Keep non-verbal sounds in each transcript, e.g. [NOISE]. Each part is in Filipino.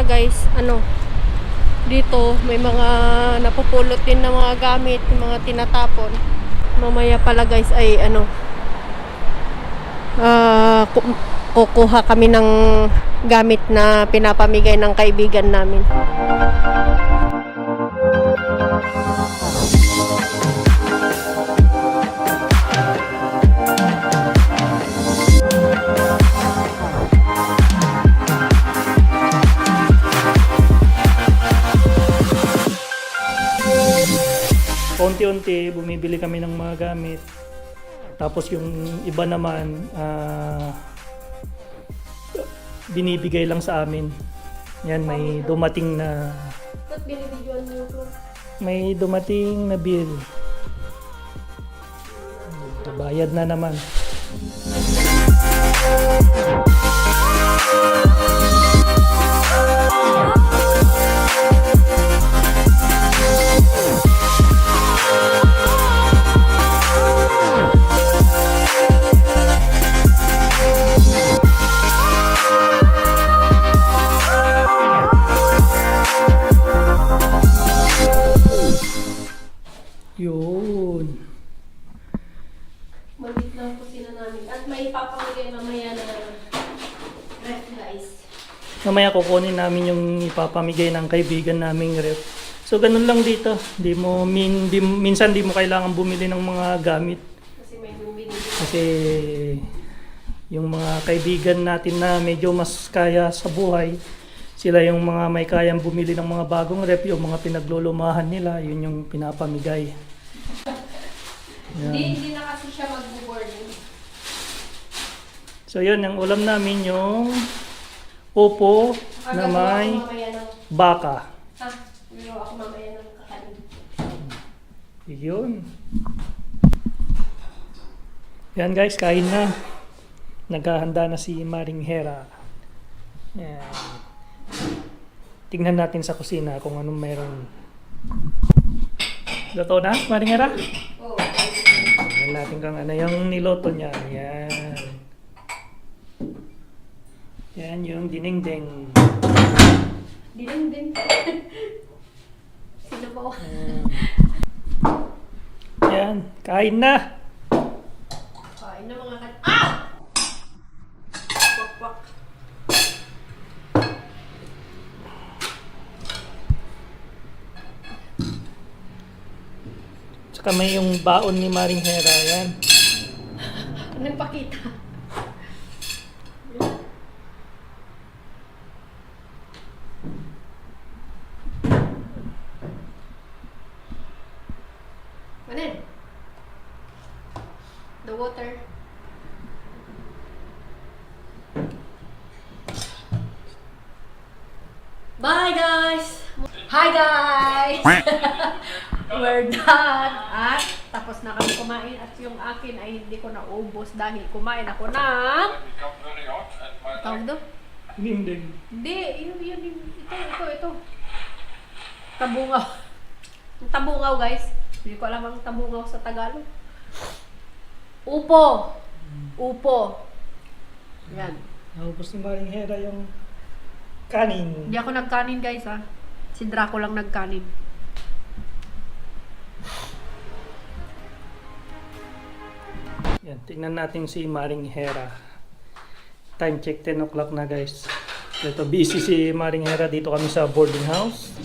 guys, ano, dito may mga napupulot din na mga gamit, mga tinatapon. Mamaya pala guys ay ano, ku- kukuha kami ng gamit na pinapamigay ng kaibigan namin. Unti-unti bumibili kami ng mga gamit. Tapos yung iba naman ah, binibigay lang sa amin. Yan may dumating na Ba't may dumating na bill. Bayad na naman. Yun. Maliit lang po sila namin. At may papamigay mamaya na ref guys. Mamaya kukunin namin yung ipapamigay ng kaibigan naming rep. So ganun lang dito. Di mo min, di, minsan di mo kailangan bumili ng mga gamit Kasi may bumibili. kasi yung mga kaibigan natin na medyo mas kaya sa buhay, sila yung mga may kayang bumili ng mga bagong rep, yung mga pinaglulumahan nila, yun yung pinapamigay. Hindi, hindi na kasi siya mag-boarding. So yun, ang ulam namin yung upo na may baka. ha? Ako mamaya ng kakanin. Yun. Yan guys, kain na. Naghahanda na si Maring Hera. Yan. Tingnan natin sa kusina kung anong meron. Luto na, Maring Hera? Oh, Tingnan natin kung ano yung niloto niya. Yan. Yan yung dinengdeng. dining din. Sino ba? Yan. Yan, kain na. Kain na mga kan... Ah! Saka may yung baon ni Maring Hera. Yan. Anong pakita? Manin? The water. Bye guys! Hi guys! [LAUGHS] We're done! At tapos na kami kumain at yung akin ay hindi ko naubos dahil kumain ako ng... Tawag doon? Dinengdeng. Hindi, yun, yun, yun, ito, ito, ito. Tabungaw. Tabungaw, guys. Hindi ko alam ang tabungaw sa Tagalog. Upo. Upo. Yan. Naubos ni Maring Hera yung kanin. Hindi ako nagkanin, guys, ha. Si Draco lang nagkanin. Yan, tingnan natin si Maring Hera. Time check 10 o'clock na guys. Ito busy si Maring Hera dito kami sa boarding house.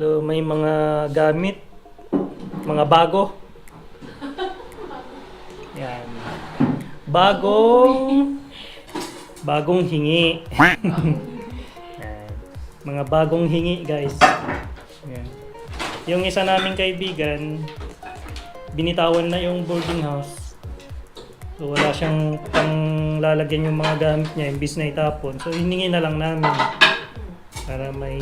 So may mga gamit, mga bago. Yan. Bagong bagong hingi. Mga bagong hingi guys. Yan. Yung isa naming kaibigan, binitawan na yung boarding house. So wala siyang pang lalagyan yung mga gamit niya, imbis na itapon. So hiningi na lang namin para may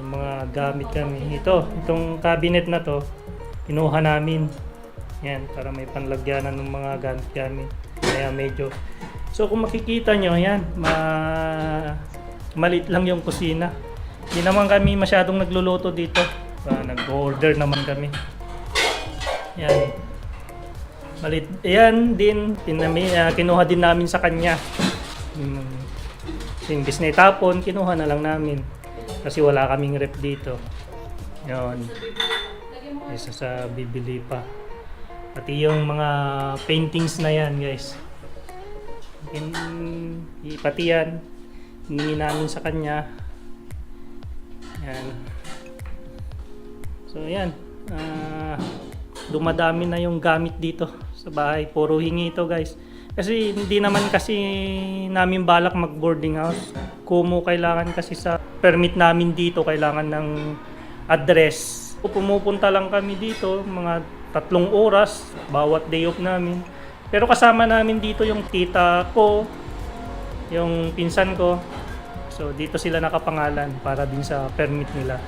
mga gamit kami. Ito, itong cabinet na to, kinuha namin. Yan, para may panlagyanan ng mga gamit-gamit. Kaya medyo... So kung makikita nyo, yan, ma... malit lang yung kusina. Hindi naman kami masyadong nagluluto dito. Ah, nag-order naman kami. Yan. Malit. Yan din, tinami, ah, kinuha din namin sa kanya. Mm. So, imbis na itapon, kinuha na lang namin. Kasi wala kaming rep dito. Yun. Isa sa bibili pa. Pati yung mga paintings na yan, guys. In, pati yan, hiningi namin sa kanya. Yan. So, yan. Ah, dumadami na yung gamit dito sa bahay. Puro hingi ito, guys. Kasi hindi naman kasi namin balak mag boarding house. Kumu kailangan kasi sa permit namin dito kailangan ng address. Pumupunta lang kami dito mga tatlong oras bawat day off namin. Pero kasama namin dito yung tita ko, yung pinsan ko. So dito sila nakapangalan para din sa permit nila.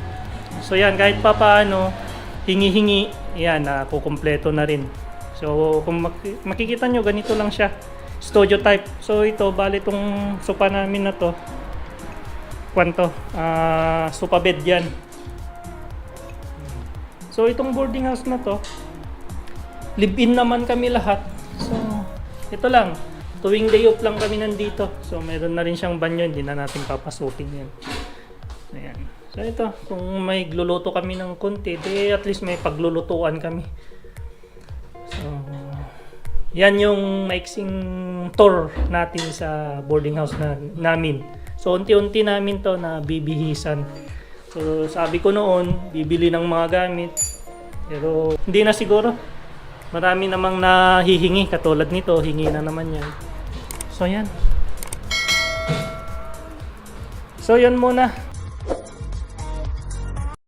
So yan, kahit pa paano, hingi-hingi, yan, na kukumpleto na rin. So kung mak- makikita nyo, ganito lang siya. Studio type. So ito, bali itong sopa namin na to. Kwanto? Ah, sopa bed yan. So itong boarding house na to, live-in naman kami lahat. So ito lang, tuwing day off lang kami nandito. So meron na rin siyang banyo, hindi na natin papasukin yan. Ayan. So ito, kung may gluluto kami ng konti, di at least may paglulutuan kami. Yan yung maiksing tour natin sa boarding house na, namin. So unti-unti namin to na bibihisan. So sabi ko noon, bibili ng mga gamit. Pero hindi na siguro. Marami namang nahihingi katulad nito, hingi na naman yan. So yan. So yan muna.